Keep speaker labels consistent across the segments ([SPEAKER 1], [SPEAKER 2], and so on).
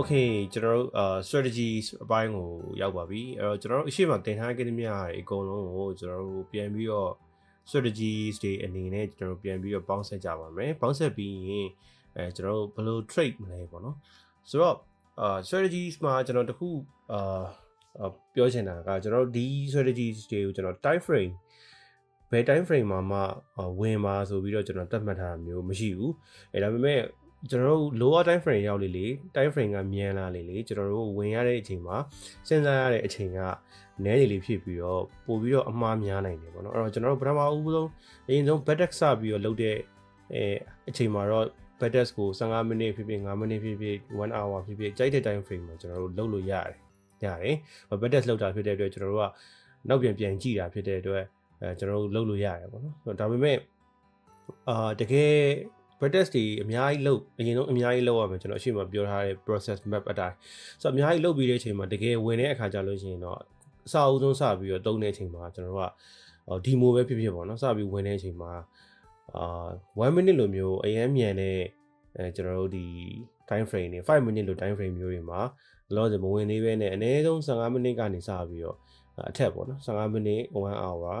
[SPEAKER 1] Okay ကျွန်တော်တို့အာ strategy အပိုင်းကိုရောက်ပါပြီအဲ့တော့ကျွန်တော်တို့အရှိမတင်ထား academy တွေအကုန်လုံးကိုကျွန်တော်တို့ပြန်ပြီးတော့ strategies တွေအနေနဲ့ကျွန်တော်တို့ပြန်ပြီးတော့ပေါင်းဆက်ကြပါမယ်ပေါင်းဆက်ပြီးရင်အဲကျွန်တော်တို့ဘယ်လို trade မလဲပေါ့နော်ဆိုတော့အာ strategies မှာကျွန်တော်တခုအာအာပြောချင်တာကကျွန်တော်တို့ဒီ strategies တွေကိုကျွန်တော် time frame ဘယ် time frame မှာမှအာဝင်ပါဆိုပြီးတော့ကျွန်တော်တတ်မှတ်ထားတာမျိုးမရှိဘူးအဲဒါပေမဲ့ ကျွန်တော်တို့ lower time frame ရောက်လေလေ time frame ကမြန်လာလေလေကျွန်တော်တို့ဝင်ရတဲ့အချိန်မှာစဉ်းစားရတဲ့အချိန်ကနည်းလေလေဖြစ်ပြီးတော့ပို့ပြီးတော့အမှားများနိုင်တယ်ပေါ့နော်အဲ့တော့ကျွန်တော်တို့ပထမဦးဆုံးအရင်ဆုံး back စပြီးတော့လုပ်တဲ့အဲအချိန်မှာတော့ back ကို15မိနစ်ဖြစ်ဖြစ်5မိနစ်ဖြစ်ဖြစ်1 hour ဖြစ်ဖြစ်ကြိုက်တဲ့ time frame မှာကျွန်တော်တို့လုပ်လို့ရတယ်ရတယ် back လောက်တာဖြစ်တဲ့အတွက်ကျွန်တော်တို့ကနောက်ပြန်ပြန်ကြည့်တာဖြစ်တဲ့အတွက်အဲကျွန်တော်တို့လုပ်လို့ရတယ်ပေါ့နော်ဒါပေမဲ့အာတကယ် practice တွေအများကြီးလုပ်အရင်ဆုံးအများကြီးလုပ်ရမယ်ကျွန်တော်အရှိမပြောထားတဲ့ process map အတိုင်းဆိုတော့အများကြီးလုပ်ပြီးတဲ့အချိန်မှာတကယ်ဝင်တဲ့အခါကျလို့ရှိရင်တော့အစအဦးဆုံးစပြီးတော့တုံးတဲ့အချိန်မှာကျွန်တော်တို့ကဒီမိုပဲဖြစ်ဖြစ်ပေါ့နော်စပြီးဝင်တဲ့အချိန်မှာအာ1 minute လိုမျိုးအရင်မြန်တဲ့အဲကျွန်တော်တို့ဒီ time frame တွေ5 minute လို time frame မျိုးတွေမှာလောဆယ်မဝင်သေးပဲနဲ့အနည်းဆုံး15မိနစ်ကနေစပြီးတော့အထက်ပေါ့နော်15မိနစ်1 hour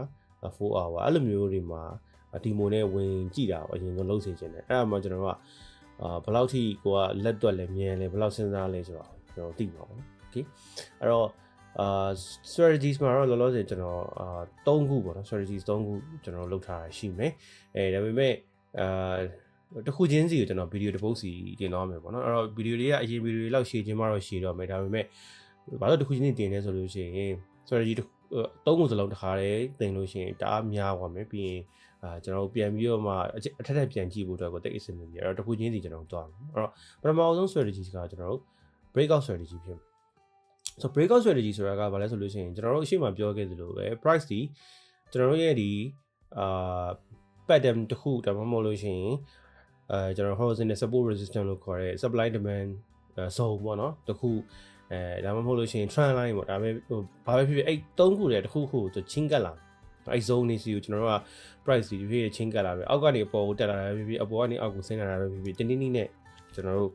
[SPEAKER 1] 4 hour အဲ့လိုမျိုးတွေမှာ ဒီမိုနဲ့ဝင်ကြည့်တာပေါ့အရင်ဆုံးလုပ်စီခြင်းတယ်အဲ့ဒါမှကျွန်တော်ကအာဘယ်လောက်ထိကိုကလက်တွက်လဲမြန်လဲဘယ်လောက်စဉ်းစားလဲဆိုတော့ကျွန်တော်သိပါဘူးနော်โอเคအဲ့တော့အာ strategies မှာတော့လောလောဆယ်ကျွန်တော်အာ၃ခုပေါ့နော် strategies ၃ခုကျွန်တော်လုပ်ထားတာရှိမယ်အဲဒါပေမဲ့အာတခုချင်းစီကိုကျွန်တော်ဗီဒီယိုတစ်ပုတ်စီတင်သွားမယ်ပေါ့နော်အဲ့တော့ဗီဒီယိုတွေကအရင်ဗီဒီယိုတွေလောက်ရှည်ချင်းမှတော့ရှည်တော့မယ်ဒါပေမဲ့ဘာလို့တခုချင်းစီတင်နေဆိုလို့ရှိရင် strategy သုံးခုစလုံးတစ်ခါတည်းတင်လို့ရှိရင်တအားများသွားမယ်ပြီးရင် အာကျွန်တော်တို့ပြန်ပြီးတော့မှအထက်ထက်ပြန်ကြည့်ဖို့အတွက်ကိုတိတ်အဆင်မပြေအဲ့တော့တစ်ခုချင်းစီကျွန်တော်တို့သွားမယ်အဲ့တော့ပထမအောင်ဆုံး strategy ကကျွန်တော်တို့ breakout strategy ဖြစ်မယ်ဆို breakout strategy ဆိုတာကဘာလဲဆိုလို့ရှိရင်ကျွန်တော်တို့အရှိမပြောခဲ့သလိုပဲ price ဒီကျွန်တော်တို့ရဲ့ဒီအာ pattern တစ်ခုဒါမှမဟုတ်လို့ရှိရင်အဲကျွန်တော် horizontal support resistance လို့ခေါ်တဲ့ supply demand zone ပေါ့နော်တစ်ခုအဲဒါမှမဟုတ်လို့ရှိရင် trend line ပေါ့ဒါပဲဟိုဘာပဲဖြစ်ဖြစ်အဲ့သုံးခုတည်းတစ်ခုခုကိုချင်းကတ်လာ အဲ့ zone နေစီကိုကျွန်တော်တို့က price ဒီဖြစ်ချင်းကတ်လာပဲအောက်ကနေအပေါ်ကိုတက်လာတာပဲဖြစ်ဖြစ်အပေါ်ကနေအောက်ကိုဆင်းလာတာပဲဖြစ်ဖြစ်တင်းတင်းနဲ့ကျွန်တော်တို့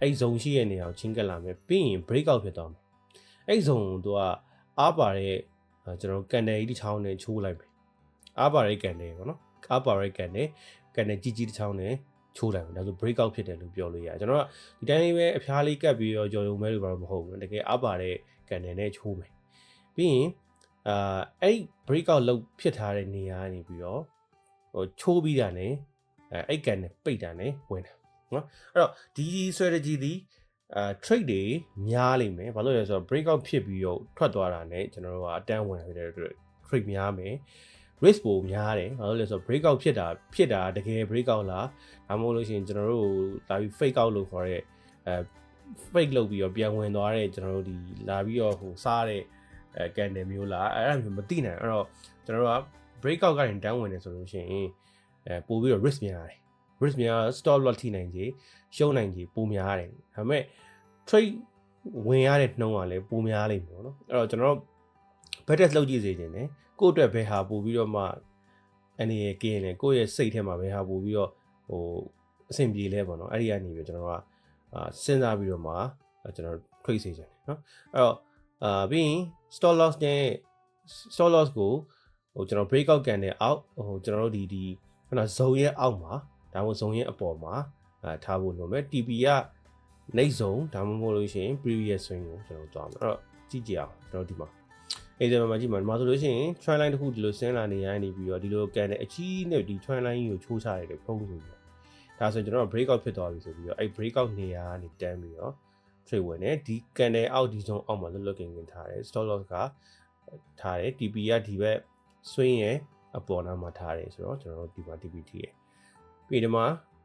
[SPEAKER 1] အဲ့ zone ရှိရဲ့နေရာကိုချင်းကတ်လာမယ်ပြီးရင် break out ဖြစ်သွားမယ်အဲ့ zone ကိုသူကအားပါတဲ့ကျွန်တော်တို့ကန်တယ်ကြီးတစ်ချောင်းနဲ့ချိုးလိုက်မယ်အားပါတဲ့ကန်တယ်ပေါ့နော်အားပါတဲ့ကန်တယ်ကန်တယ်ကြီးကြီးတစ်ချောင်းနဲ့ချိုးလိုက်မယ်ဒါဆို break out ဖြစ်တယ်လို့ပြောလို့ရတယ်ကျွန်တော်ကဒီတိုင်းလေးပဲအဖျားလေးကတ်ပြီးတော့ကြော်ရုံမဲလို့ဘာလို့မဟုတ်ဘူးတကယ်အားပါတဲ့ကန်တယ်နဲ့ချိုးမယ်ပြီးရင် အာအဲ့ break out လုပ်ဖြစ်ထားတဲ့နေရာကနေပြီးတော့ဟိုချိုးပြီးတာ ਨੇ အဲအဲ့ကန်နဲ့ပိတ်တာ ਨੇ ဝင်တာနော်အဲ့တော့ဒီ strategy ဒီအာ trade တွေများလိမ့်မယ်ဘာလို့လဲဆိုတော့ break out ဖြစ်ပြီးတော့ထွက်သွားတာ ਨੇ ကျွန်တော်တို့ကအတန်းဝင်ဖြစ်တဲ့အတွက် trade များမယ် risk ပိုများတယ်ဘာလို့လဲဆိုတော့ break out ဖြစ်တာဖြစ်တာတကယ် break out လားဒါမှမဟုတ်လို့ရှိရင်ကျွန်တော်တို့လာပြီး fake out လို့ခေါ်တဲ့အဲ fake လုပ်ပြီးတော့ပြန်ဝင်သွားတဲ့ကျွန်တော်တို့ဒီလာပြီးတော့ဟိုစားတဲ့ အဲကန်တယ်မျိုးလားအဲ့ဒါမျိုးမသိနိုင်အဲ့တော့ကျွန်တော်တို့က break out ကနေတန်းဝင်နေဆိုလို့ရှိရင်အဲပို့ပြီးတော့ risk များတယ် risk များ stop loss ထိနိုင်ကြီးရှုံးနိုင်ကြီးပိုများတယ်ဒါပေမဲ့ trade ဝင်ရတဲ့နှုံးကလည်းပိုများလိမ့်မယ်နော်အဲ့တော့ကျွန်တော်တို့ better လုပ်ကြည့်စေချင်တယ်ကိုယ့်အတွက်ဘယ်ဟာပို့ပြီးတော့မှအနေရကင်းလဲကိုယ့်ရဲ့စိတ်ထဲမှာဘယ်ဟာပို့ပြီးတော့ဟိုအဆင်ပြေလဲပေါ့နော်အဲ့ဒီကနေပြီးကျွန်တော်ကအာစဉ်းစားပြီးတော့မှကျွန်တော်ထွေးစေချင်တယ်နော်အဲ့တော့ အာပြီးရင် stop loss နဲ့ stop loss ကိုဟိုကျွန်တော် breakout ကန်တဲ့အောက်ဟိုကျွန်တော်တို့ဒီဒီခဏဇုံရဲ့အောက်မှာဒါမှမဟုတ်ဇုံရဲ့အပေါ်မှာအာထားဖို့လိုမယ် TP ကနေဇုံဒါမှမဟုတ်လို့ရှိရင် previous swing ကိုကျွန်တော်သွားမယ်အဲ့တော့ကြည့်ကြအောင်ကျွန်တော်ဒီမှာအဲ့ဒီမှာကြည့်မှာဒီမှာဆိုလို့ရှိရင် trend line တစ်ခုဒီလိုဆင်းလာနေရနေပြီးတော့ဒီလိုကန်တဲ့အကြီးနဲ့ဒီ trend line ကိုချိုးချရတယ်ဖုံးဆိုပြီးဒါဆိုကျွန်တော် breakout ဖြစ်သွားပြီဆိုပြီးတော့အဲ့ breakout နေရာကနေတန်းပြီးတော့ trade ဝင်တယ်ဒီကန်တဲ့အောက်ဒီဆုံးအောက်မှာလွတ်လွတ်ကင်ကင်ထားတယ် stop loss ကထားတယ် TP ကဒီဘက် swing ရဲ့အပေါ်နားမှာထားတယ်ဆိုတော့ကျွန်တော်တို့ဒီမှာ TPT ရဲ့ပြီးဒီမှာ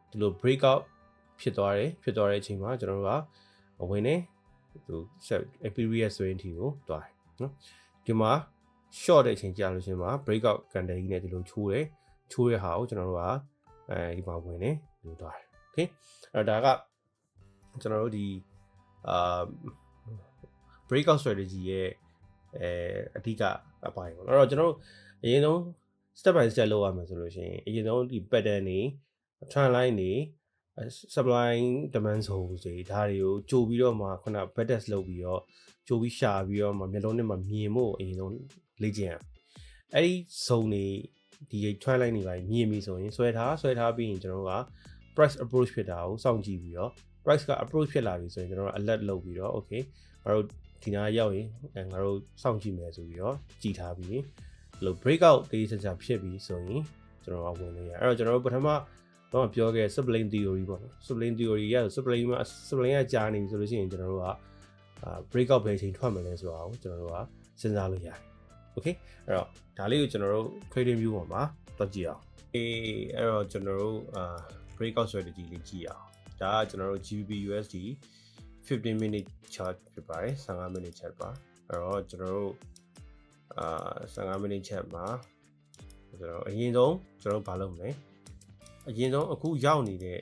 [SPEAKER 1] ဒီလို breakout ဖြစ်သွားတယ်ဖြစ်သွားတဲ့အချိန်မှာကျွန်တော်တို့ကဝင်နေသူ set period swing ထီကိုတွားတယ်နော်ဒီမှာ short တဲ့အချိန်ကြာလို့ရှင်မှာ breakout candle ကြီးနဲ့ဒီလိုချိုးတယ်ချိုးတဲ့ဟာကိုကျွန်တော်တို့ကအဲဒီမှာဝင်နေဒီလိုတွားတယ် okay အဲ့တော့ဒါကကျွန်တော်တို့ဒီ အာ breakout strategy ရဲ့အဲအဓိကအပိုင်းပေါ့နော်အဲ့တော့ကျွန်တော်တို့အရင်ဆုံး step by step လုပ်ရမယ်ဆိုလို့ရှိရင်အရင်ဆုံးဒီ pattern တွေ trend line တွေအဲ supply demand zone တွေဒါတွေကိုကြိုပြီးတော့မှခုန bed test လုပ်ပြီးတော့ကြိုပြီးရှာပြီးတော့မှမျက်လုံးနဲ့မှမြင်ဖို့အရင်ဆုံးလေ့ကျင့်ရအဲ့ဒီ zone တွေဒီ twilight တွေပါမြင်ပြီဆိုရင်ဆွဲထားဆွဲထားပြီးရင်ကျွန်တော်တို့က price approach ဖြစ်တာကိုစောင့်ကြည့်ပြီးတော့ price က approach ဖြစ်လာပြီဆိုရင်ကျွန်တော်တို့ alert လုပ်ပြီးတော့ okay ငါတို့ဒီနားရောက်ရင်ငါတို့စောင့်ကြည့်မယ်ဆိုပြီးတော့ကြည်ထားပြီးလို့ breakout တေးစစဖြစ်ပြီးဆိုရင်ကျွန်တော်ကဝင်လို့ရအဲ့တော့ကျွန်တော်တို့ပထမတော့ပြောခဲ့ sublime theory ပေါ့နော် sublime theory ရ sublime မှာ sublime ကကြာနေပြီဆိုလို့ရှိရင်ကျွန်တော်တို့ကအာ breakout ပဲအချိန်ထွက်မယ်လဲဆိုတာကိုကျွန်တော်တို့ကစဉ်းစားလို့ရတယ် okay အဲ့တော့ဒါလေးကိုကျွန်တော်တို့ trading view ပေါ်မှာတွက်ကြည့်အောင်အေးအဲ့တော့ကျွန်တော်တို့အာ breakout strategy လေးကြည့်အောင် ဒါကကျွန်တော်တို့ GBP USD 15 minute chart ဖြစ်ပါတယ်15 minute chart ပါအဲ့တော့ကျွန်တော်တို့အာ15 minute chart မှာကျွန်တော်အရင်ဆုံးကျွန်တော်ဘာလုပ်မလဲအရင်ဆုံးအခုရောက်နေတဲ့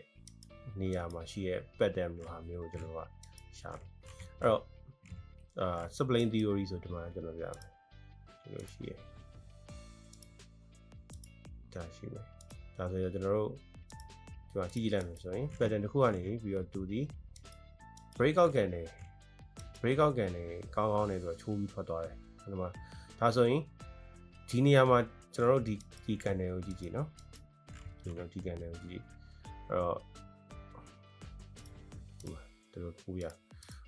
[SPEAKER 1] နေရာမှာရှိတဲ့ pattern လိုဟာမျိုးကိုကျွန်တော်ကရှာမယ်အဲ့တော့အာ sublime theory ဆိုဒီမှာကျွန်တော်ပြမယ်ဒီလိုရှိရဒါရှိမယ်ဒါဆိုရင်ကျွန်တော်တို့ ဒီမှာကြည့်ကြည့်လိုက်မယ်ဆိုရင် pattern တစ်ခုကနေပြီးတော့သူဒီ breakout candle breakout candle ကောင်းကောင်းနေပြီးတော့ချိုးပြီးထွက်သွားတယ်ဒီမှာဒါဆိုရင်ဒီနေရာမှာကျွန်တော်တို့ဒီဒီ candle ကိုကြည့်ကြည့်နော်ဒီတော့ဒီ candle ကိုကြည့်အဲ့တော့ဒီမှာတို့ပိုးရ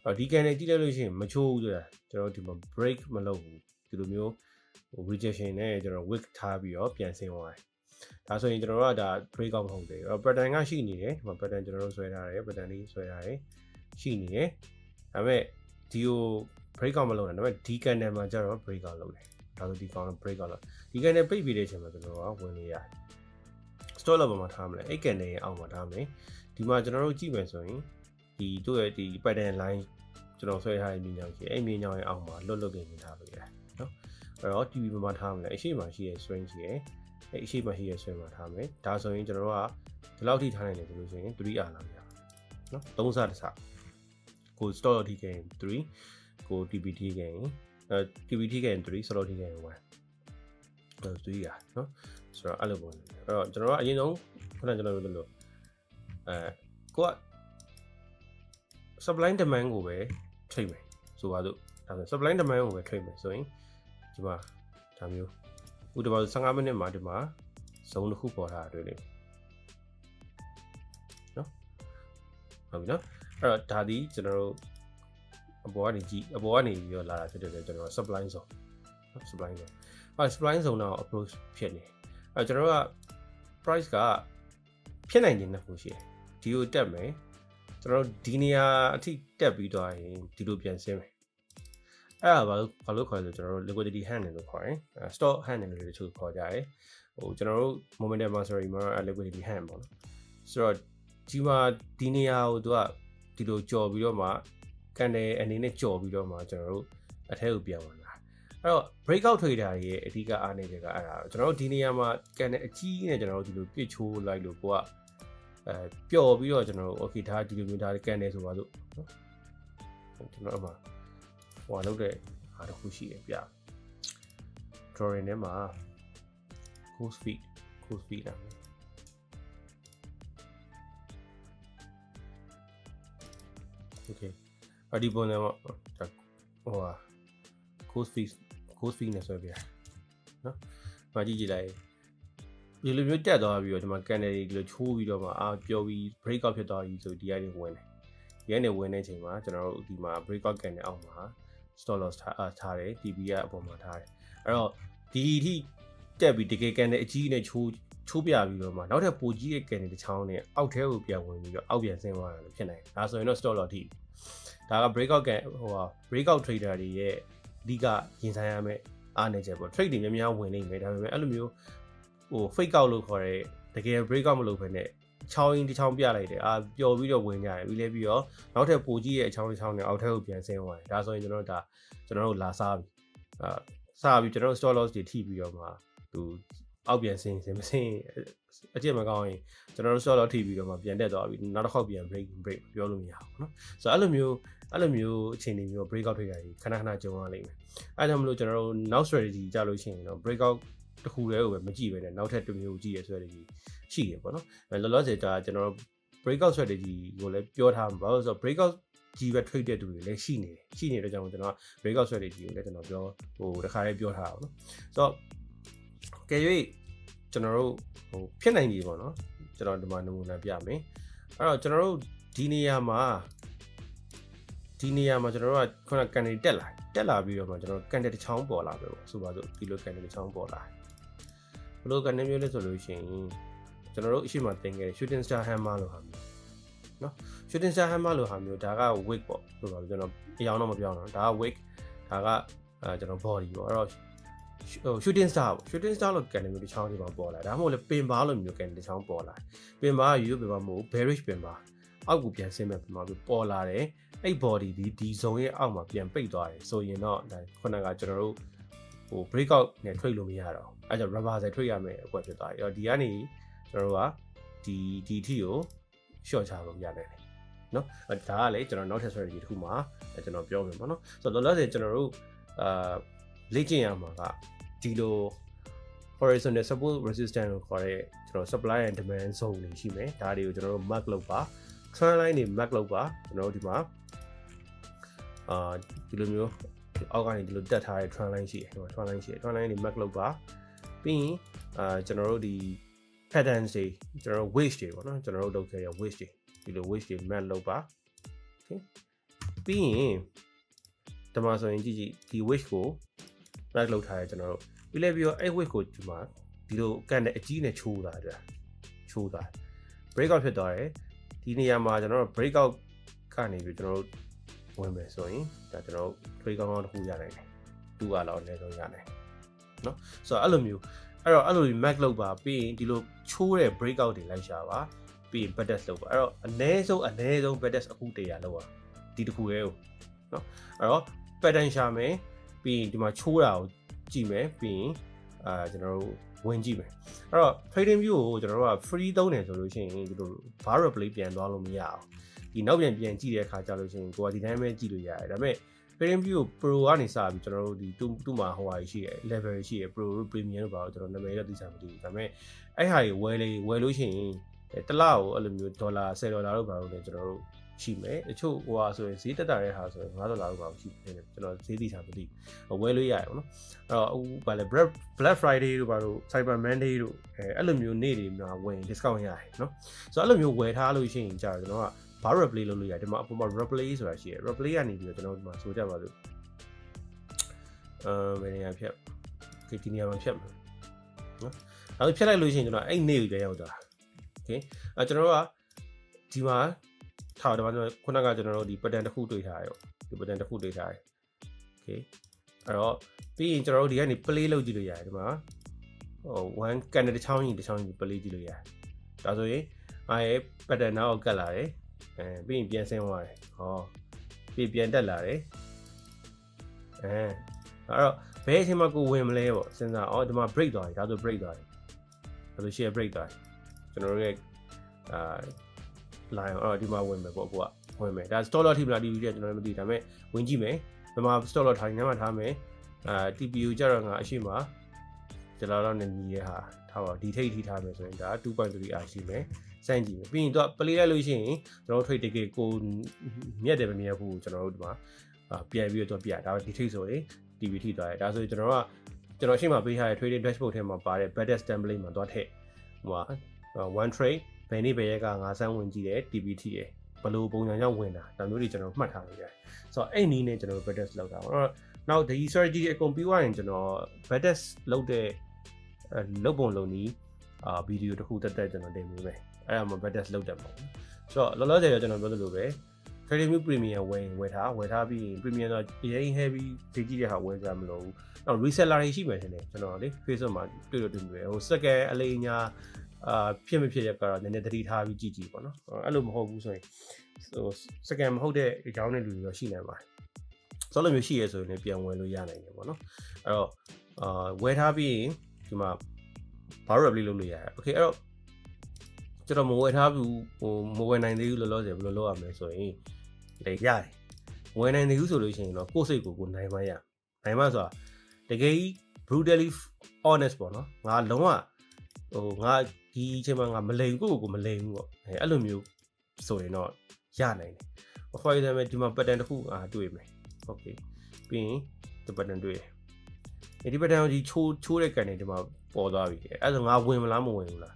[SPEAKER 1] အော်ဒီ candle ကြည့်လိုက်လို့ရှိရင်မချိုးဘူးဆိုတာကျွန်တော်ဒီမှာ break မလုပ်ဘူးဒီလိုမျိုးဟို rejection နဲ့ကျွန်တော် wick ထားပြီးတော့ပြန်ဆင်းသွားတယ် ဒါဆိုရင်ကျွန်တော်တို့ကဒါ break out မဟုတ်သေးဘူးအဲ့တော့ pattern ကရှိနေတယ်ဒီမှာ pattern ကျွန်တော်တို့ဆွဲထားတယ် pattern လေးဆွဲထားတယ်ရှိနေတယ်ဒါပေမဲ့ဒီကို break out မလုပ်နဲ့ဒါပေမဲ့ဒီ candle မှာကျတော့ break out လုပ်တယ်ဒါဆိုဒီကောင်တော့ break out လုပ်ဒီ candle ပိတ်ပြီးတဲ့အချိန်မှာကျွန်တော်ကဝင်လို့ရတယ် stop loss ပေါ်မှာထားမလဲအဲ့ candle ရဲ့အောက်မှာထားမယ်ဒီမှာကျွန်တော်တို့ကြည့်မယ်ဆိုရင်ဒီတို့ရဲ့ဒီ pattern line ကျွန်တော်ဆွဲထားတဲ့မြင်ကြောင်ရှိအဲ့မြင်ကြောင်ရဲ့အောက်မှာလွတ်လွတ်ကနေထားလို့ရတယ်နော်အဲ့တော့ TV ပေါ်မှာထားမလဲအရှိမှရှိရဲ့ swing ရှိရဲ့ အဲ့အရှိမှရှိရဲ့ swing မှာထားမယ်ဒါဆိုရင်ကျွန်တော်တို့ကဒီလောက်ထိထားနိုင်တယ်ဆိုလို့ရှိရင် 3R လောက်ရနော်သုံးစားတစ်စားကို stop loss ထိခဲ့ရင်3ကို TPT ခဲ့ရင်အဲ TPT ခဲ့ရင်3 stop loss ထိခဲ့ရင်1အဲ3ရနော်ဆိုတော့အဲ့လိုပုံစံအဲ့တော့ကျွန်တော်တို့ကအရင်ဆုံးခုနကကျွန်တော်တို့လို့အဲကိုက supply demand ကိုပဲ trade မယ်ဆိုပါစို့ဒါဆို supply demand ကိုပဲ trade မယ်ဆိုရင်ဒီမှာဒါမျိုး ဥတပါ15မိနစ်မှာဒီမှာဇုံတစ်ခုပေါ်ထားတာတွေ့လိမ့်မယ်နော်ဟုတ်ပြီနော်အဲ့တော့ဒါဒီကျွန်တော်တို့အပေါ်ကနေကြည့်အပေါ်ကနေပြီးတော့လာတာဖြစ်တဲ့အတွက်ကျွန်တော် supply zone နော် supply zone အဲ supply zone တော့ approach ဖြစ်နေအဲကျွန်တော်တို့က price ကဖြစ်နိုင်ခြင်းနှစ်ခုရှိတယ်ဒီကိုတက်မယ်ကျွန်တော်တို့ဒီနေရာအထိတက်ပြီးသွားရင်ဒီလိုပြန်ဆင်းမယ် အဲ့ဒါဘာလို့ဘာလို့ခေါ်လဲဆိုကျွန်တော်တို့ liquidity hand လို့ခေါ်ရင် stock hand လို့တချို့ခေါ်ကြတယ်ဟိုကျွန်တော်တို့ momentum mastery မှာ liquidity hand ပေါ့နော်ဆိုတော့ဒီမှာဒီနေရာကိုသူကဒီလိုကြော်ပြီးတော့မှကန်တယ်အနေနဲ့ကြော်ပြီးတော့မှကျွန်တော်တို့အထက်ကိုပြန်ဝင်လာအဲ့တော့ breakout trader ရဲ့အဓိကအားနည်းချက်ကအဲ့ဒါကျွန်တော်တို့ဒီနေရာမှာကန်တယ်အကြီးနဲ့ကျွန်တော်တို့ဒီလိုပြစ်ချိုးလိုက်လို့ကိုကအဲပျော်ပြီးတော့ကျွန်တော်တို့ okay ဒါဒီလိုမျိုးဒါကန်တယ်ဆိုပါစို့နော်ကျွန်တော်အမှ ဟိုလောက်တဲ့ဟာတစ်ခုရှိရပြ drawing ထဲမှာ cool speed cool speed လာမယ် okay အဒီပုံနဲ့ဟိုဟာ cool speed cool speed နဲ့ဆွဲပြနော်။မကြည့်ကြည့်လိုက်ဒီလိုမျိုးတက်သွားပြီးတော့ဒီမှာကန်တယ်ဒီလိုချိုးပြီးတော့မှအာပျော်ပြီး break out ဖြစ်သွားပြီဆိုဒီကနေဝင်တယ်။ဒီကနေဝင်တဲ့အချိန်မှာကျွန်တော်တို့ဒီမှာ break out ကန်တဲ့အောက်မှာ stop loss ထားထားတယ် TP ကအပေါ်မှာထားတယ်။အဲ့တော့ဒီအထိတက်ပြီးတကယ်ကန်တဲ့အကြီးနဲ့ချိုးချိုးပြပြီးတော့မှနောက်ထပ်ပိုကြီးတဲ့ကန်တဲ့တစ်ချောင်းနဲ့အောက်ထဲကိုပြန်ဝင်ပြီးတော့အောက်ပြန်ဆင်းသွားတာလည်းဖြစ်နိုင်တယ်။ဒါဆိုရင်တော့ stop loss ထိဒါက breakout ကန်ဟိုဟာ breakout trader တွေရဲ့အဓိကရင်ဆိုင်ရမယ့်အားနေချက်ပေါ့ trade တွေများများဝင်နေမယ်ဒါပေမဲ့အဲ့လိုမျိုးဟို fake out လို့ခေါ်တဲ့တကယ် break out မလုပ်ဘဲနဲ့ ချောင်းရင်းတစ်ချောင်းပြလိုက်တယ်အာပျော်ပြီးတော့ဝင်ကြတယ်ပြီးလဲပြီးတော့နောက်ထပ်ပိုကြီးရဲ့အချောင်းတစ်ချောင်းနဲ့အောက်ထပ်ကိုပြန်ဆင်းသွားတယ်ဒါဆိုရင်ကျွန်တော်တို့ဒါကျွန်တော်တို့လာစားပြီအာစားပြီးကျွန်တော်တို့ stop loss တွေထိပြီးတော့မှသူအောက်ပြန်ဆင်းဆင်းမဆင်းအကျင့်မကောင်းရင်ကျွန်တော်တို့ stop loss ထိပြီးတော့မှပြန်တက်သွားပြီနောက်တစ်ခေါက်ပြန် break break ပြောလို့မရဘူးเนาะဆိုတော့အဲ့လိုမျိုးအဲ့လိုမျိုးအခြေအနေမျိုး breakout ထွက်ကြတယ်ခဏခဏကြုံရလိမ့်မယ်အဲဒါကြောင့်မလို့ကျွန်တော်တို့ now strategy ကြလို့ရှိရင်တော့ breakout တစ်ခုတည်းကိုပဲမကြည့်ပဲနဲ့နောက်ထပ်တစ်မျိုးကြည့်ရ strategy ရှိရပေါ့နော်အဲလောလောဆယ်ဒါကျွန်တော်တို့ breakout strategy ကိုလည်းပြောထားမှာဘာလို့လဲဆိုတော့ breakout ကြီးပဲ trade တဲ့သူတွေလည်းရှိနေတယ်ရှိနေတဲ့ကြောင့်ကျွန်တော် breakout strategy ကိုလည်းကျွန်တော်ပြောဟိုတခါလေးပြောထားတာပေါ့နော်ဆိုတော့ကယ်၍ကျွန်တော်တို့ဟိုဖြစ်နိုင်ပြီပေါ့နော်ကျွန်တော်ဒီမှာနမူနာပြမယ်အဲ့တော့ကျွန်တော်တို့ဒီနေရာမှာဒီနေရာမှာကျွန်တော်တို့ကခုနကန်တွေတက်လာတက်လာပြီးတော့မှကျွန်တော်ကန်တွေတစ်ချောင်းပေါ်လာပဲပေါ့ဆိုပါစို့ဒီလိုကန်တွေတစ်ချောင်းပေါ်လာ ဘလို့ကန်တွေမျိုးလဲဆိုလို့ရှိရင်ကျွန်တော်တို့အရှိမတင်ခဲ့တဲ့ shooting star hammer လို့ဟာမျိုးနော် shooting star hammer လို့ဟာမျိုးဒါက wig ပေါ့ဆိုတော့ကျွန်တော်အယောင်တော့မပြောတော့ဒါက wig ဒါကအဲကျွန်တော် body ပေါ့အဲ့တော့ဟို shooting star ပေါ့ shooting star လို့ကန်တယ်မျိုးတစ်ချောင်းဒီမှာပေါ်လာဒါမှမဟုတ်လေပင်ပါလို့မျိုးကန်တစ်ချောင်းပေါ်လာပင်ပါကရိုးပင်ပါမဟုတ် bearish ပင်ပါအောက်ကိုပြန်ဆင်းမဲ့ပင်ပါပြီးပေါ်လာတယ်အဲ့ body ဒီဒီ zone ရဲ့အောက်မှာပြန်ပိတ်သွားတယ်ဆိုရင်တော့ဒါခုနကကျွန်တော်တို့ဟို breakout နဲ့ trade လို့မရတော့ အဲ့ကြောင့် reversal trade ရမယ်အကွက်ဖြစ်သွားတယ်အဲ့တော့ဒီကနေကျွန်တော်တို့ကဒီဒီ T ကို short ချလို့ရတယ်နော်ဒါကလေကျွန်တော်နောက်ထပ် strategy တစ်ခုမှာကျွန်တော်ပြောမယ်ပေါ့နော်ဆိုတော့လောလောဆယ်ကျွန်တော်တို့အာလေ့ကျင့်ရမှာကဒီလို horizontal support resistance ကိုခေါ်တဲ့ကျွန်တော် supply and demand zone တွေရှိမယ်ဒါတွေကိုကျွန်တော်တို့ mark လုပ်ပါ trend line တွေ mark လုပ်ပါကျွန်တော်တို့ဒီမှာအာဒီလိုမျိုးအောက်ကနေဒီလိုတက်ထားတဲ့ trend line ရှိတယ်ဒီမှာ trend line ရှိတယ် trend line တွေ mark လုပ်ပါ ပြီးရင်အာကျွန်တော်တို့ဒီ patterns တွေကျွန်တော်တို့ wish တွေပေါ့နော်ကျွန်တော်တို့လုပ်ခဲ့ရ wish တွေဒီလို wish တွေ map လုပ်ပါ okay ပြီးရင်ဒီမှာဆိုရင်ကြည့်ကြည့်ဒီ wish ကို map လုပ်ထားရကျွန်တော်တို့ပြီးလဲပြီးတော့အဲ့ wish ကိုဒီမှာဒီလိုကန်တဲ့အကြီးနဲ့ချိုးတာတဲ့ချိုးတာ breakout ဖြစ်သွားတယ်ဒီနေရာမှာကျွန်တော်တို့ breakout ကနေပြီးကျွန်တော်တို့ဝင်မယ်ဆိုရင်ဒါကျွန်တော်တို့ trade ကောင်းကောင်းတစ်ခုရနိုင်တယ်တူအားလောက်အနည်းဆုံးရနိုင် နော်ဆိုတော့အဲ့လိုမျိုးအဲ့တော့အဲ့လို mac လောက်ပါပြီးရင်ဒီလိုချိုးတဲ့ breakout တွေလိုက်ရှာပါပြီးရင် backtest လောက်ပါအဲ့တော့အနည်းဆုံးအနည်းဆုံး backtest အခုတရာလောက်ပါဒီတစ်ခုရဲ့ကိုနော်အဲ့တော့ pattern ရှာမယ်ပြီးရင်ဒီမှာချိုးတာကိုကြည့်မယ်ပြီးရင်အာကျွန်တော်တို့ဝင်ကြည့်မယ်အဲ့တော့ trading view ကိုကျွန်တော်တို့က free သုံးတယ်ဆိုလို့ရှိရင်ဒီလို bar replay ပြန်သွားလို့မရအောင်ဒီနောက်ပြန်ပြန်ကြည့်တဲ့အခါကျလို့ရှိရင်ကိုကဒီတိုင်းပဲကြည့်လို့ရတယ်ဒါပေမဲ့ trading view ကို pro ကနေစပြီးကျွန်တော်တို့ဒီသူ့သူ့မှာဟိုဟာရှိရယ် level ရှိရယ် pro premium လို့ပါတော့ကျွန်တော်နာမည်တော့သိချင်မသိဘူးဒါပေမဲ့အဲ့ဟာတွေဝယ်လေဝယ်လို့ရှိရင်တစ်လကိုအဲ့လိုမျိုးဒေါ်လာ10ဒေါ်လာလို့ပါတော့လည်းကျွန်တော်တို့ရှိမယ်တချို့ဟိုဟာဆိုရင်ဈေးတက်တာတဲ့ဟာဆိုရင်9ဒေါ်လာလို့ပါရှိတယ်ကျွန်တော်ဈေးသိချင်မသိဘူးဝယ်လို့ရတယ်ပေါ့နော်အဲ့တော့အခုဗာလဲ Black Friday တို့ဘာလို့ Cyber Monday တို့အဲအဲ့လိုမျိုးနေ့တွေမှာဝင် discount ရတယ်နော်ဆိုတော့အဲ့လိုမျိုးဝယ်ထားလို့ရှိရင်ကြာကျွန်တော်က ဘာ replay လုပ်လို့ရတယ်ဒီမှာအပေါ်မှာ replay ဆိုတာရှိတယ် replay ကနေပြီးတော့ကျွန်တော်ဒီမှာဆိုကြပါစို့အဲဘယ်နေရာဖြတ်ဒီဒီနေရာမှာဖြတ်မှာနော်အဲ့ဖြတ်လိုက်လို့ရှိရင်ကျွန်တော်အဲ့နေ့ကိုပြန်ရောက်သွားโอเคအဲကျွန်တော်တို့ကဒီမှာထားတယ်မှာခုနကကျွန်တော်တို့ဒီ pattern တစ်ခုတွေ့ထားရောဒီ pattern တစ်ခုတွေ့ထားတယ်โอเคအဲ့တော့ပြီးရင်ကျွန်တော်တို့ဒီကနေ play လုပ်ကြည့်လို့ရတယ်ဒီမှာဟို1 candle တစ်ချောင်းရင်တစ်ချောင်းရင် play ကြည့်လို့ရတယ်ဒါဆိုရင်အားရဲ့ pattern နောက်ကတ်လာတယ် အဲပြီးရင်ပြန်ဆင်းသွားတယ်ဟောပြီးပြန်တက်လာတယ်အဲအဲ့တော့ဘယ်အချိန်မှကိုဝင်မလဲပေါ့စဉ်းစားအော်ဒီမှာ break သွားတယ်ဒါဆို break သွားတယ်ဒါဆို share break သွားတယ်ကျွန်တော်တို့ရဲ့အာ line အော်ဒီမှာဝင်မယ်ပေါ့ကိုကဝင်မယ်ဒါ stop loss ထိမလား TPU တဲ့ကျွန်တော်လည်းမသိဒါပေမဲ့ဝင်ကြည့်မယ်ဒီမှာ stop loss ထားရင်ထဲမှာထားမယ်အာ TPU ကြတော့ငါအရှိမကျွန်တော်တော့နေညီရဲ့ဟာထားပါဒီထိတ်ထိထားမယ်ဆိုရင်ဒါ2.3 R ရှိမယ် စမ်းကြည့်မယ်ပြီးရင်တော့ play လိုက်လို့ရှိရင်ကျွန်တော်တို့ trade ticket ကိုမြက်တယ်မမြက်ဘူးကျွန်တော်တို့ဒီမှာပြန်ပြီးတော့ပြဒါဒီထိတ်ဆိုရင် TV ထိသွားတယ်ဒါဆိုရင်ကျွန်တော်ကကျွန်တော်ရှေ့မှာပေးထားတဲ့ trading dashboard ထဲမှာပါတဲ့ baddest template မှာသွားထည့်ဟိုက one trade ဘယ်နေ့ဘယ်ရက်ကငါစမ်းဝင်ကြည့်တယ် TBT ရယ်ဘယ်လိုပုံစံကြောင့်ဝင်တာဒါမျိုးတွေကျွန်တော်မှတ်ထားလို့ရတယ်ဆိုတော့အဲ့နည်းနဲ့ကျွန်တော် baddest လောက်တာပေါ့အဲ့တော့နောက်ဒီ strategy အကုန်ပြီးသွားရင်ကျွန်တော် baddest လောက်တဲ့လုပ်ပုံလုပ်နည်းအာဗီဒီယိုတစ်ခုတက်တက်ကျွန်တော်တင်ပေးမယ် အဲ့ဒါမှ baddest လောက်တယ်ပေါ့ဆိုတော့လောလောဆယ်တော့ကျွန်တော်ပြောသလိုပဲ Trading View Premium ဝယ်ဝယ်ထားဝယ်ထားပြီးရင် Premium တော့အရင် heavy ဈေးကြီးတဲ့ဟာဝယ်ကြမလို့ဘူး။နောက် reseller တွေရှိမယ်ထင်တယ်ကျွန်တော်လေ Facebook မှာတွေ့လို့တွေ့မျိုးပဲဟို second အလေးညာအာဖြစ်မဖြစ်ရကတော့နည်းနည်းသတိထားပြီးကြည့်ကြည့်ပေါ့နော်။အဲ့လိုမဟုတ်ဘူးဆိုရင်ဟို second မဟုတ်တဲ့အကြောင်းတဲ့လူတွေတော့ရှိနိုင်ပါတယ်။ဆိုလိုမျိုးရှိရဲဆိုရင်လည်းပြန်ဝယ်လို့ရနိုင်တယ်ပေါ့နော်။အဲ့တော့အာဝယ်ထားပြီးရင်ဒီမှာဘာလို့ reply လုပ်လို့ရတယ်။ Okay အဲ့တော့ ကျွန်တော်မဝယ်ထားဘူးဟိုမဝယ်နိုင်သေးဘူးလောလောဆယ်ဘယ်လိုလုပ်ရမလဲဆိုရင်လေရတယ်ဝယ်နိုင်နေဘူးဆိုလို့ရှိရင်တော့ကိုယ့်စိတ်ကိုကိုနိုင်မှရနိုင်မှဆိုတာတကယ်ကြီး brutally honest ပေါ့နော်ငါလုံးဝဟိုငါဒီအချိန်မှာငါမလိန်ကိုကိုကိုမလိန်ဘူးပေါ့အဲအဲ့လိုမျိုးဆိုရင်တော့ရနိုင်တယ် for example ဒီမှာ pattern တစ်ခုအာတွေ့မယ် okay ပြီးရင်ဒီ pattern တွေ့တယ်ဒီ pattern ကိုဒီချိုးချိုးတဲ့ကန်နေဒီမှာပေါ်သွားပြီအဲ့ဒါဆိုငါဝင်မလားမဝင်ဘူးလား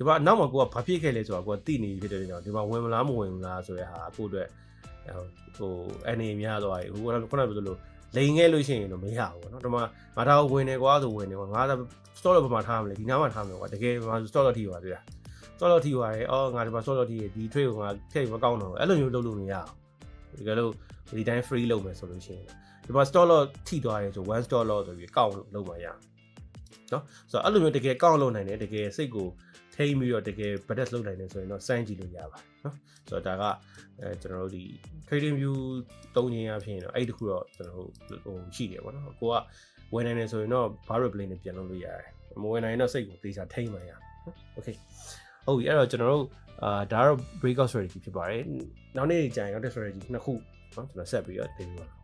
[SPEAKER 1] ဒီမှာနောက်မှာကိုကဘာဖြစ်ခဲ့လဲဆိုတော့ကိုကတိနေပြီဖြစ်တဲ့ကြောင့်ဒီမှာဝင်မလားမဝင်ဘူးလားဆိုတဲ့ဟာအခုအတွက်ဟိုအနေများသွားပြီဟိုခုနကပြောသလိုလိန်ခဲ့လို့ရှိရင်တော့မရဘူးပေါ့နော်ဒီမှာငါထားဝင်နေကွာဆိုဝင်နေကွာငါ store တော့ဘာမှထားမလဲဒီနားမှာထားမလဲကွာတကယ်ငါ store တော့ထိပါသေးတယ် store တော့ထိပါတယ်အော်ငါဒီမှာ store တော့ထိရဒီ trade ကိုငါထည့်မကောင်းတော့အဲ့လိုမျိုးလုပ်လို့မရဘူးဒီကလို့ဒီတိုင်း free လုပ်မယ်ဆိုလို့ရှိရင်ဒီမှာ store တော့ထိသွားတယ်ဆို one store တော့ဆိုပြီးကောက်လုပ်မှရနော်ဆိုတော့အဲ့လိုမျိုးတကယ်ကောက်လုပ်နိုင်တယ်တကယ်စိတ်ကို ထိမ့်ပြီးတော့တကယ်ဘတ်တက်လုပ်နိုင်တယ်ဆိုရင်တော့စိုင်းကြည့်လို့ရပါတယ်နော်ဆိုတော့ဒါကအဲကျွန်တော်တို့ဒီ trading view သုံးခြင်းအဖြစ်တော့အဲ့ဒီခုတော့ကျွန်တော်တို့ဟိုရှိတယ်ပေါ့နော်ကိုကဝယ်နိုင်တယ်ဆိုရင်တော့ barrel plane နဲ့ပြန်လုပ်လို့ရတယ်မဝယ်နိုင်တော့စိတ်ကိုတေချာထိမ့်မှရနော် okay ဟုတ်ပြီအဲ့တော့ကျွန်တော်တို့အာဒါတော့ breakout strategy ဖြစ်ပါတယ်နောက်နေ့ကြာရင်နောက်တဲ့ strategy နှစ်ခုနော်ကျွန်တော်ဆက်ပြီးတော့တင်ပြပါ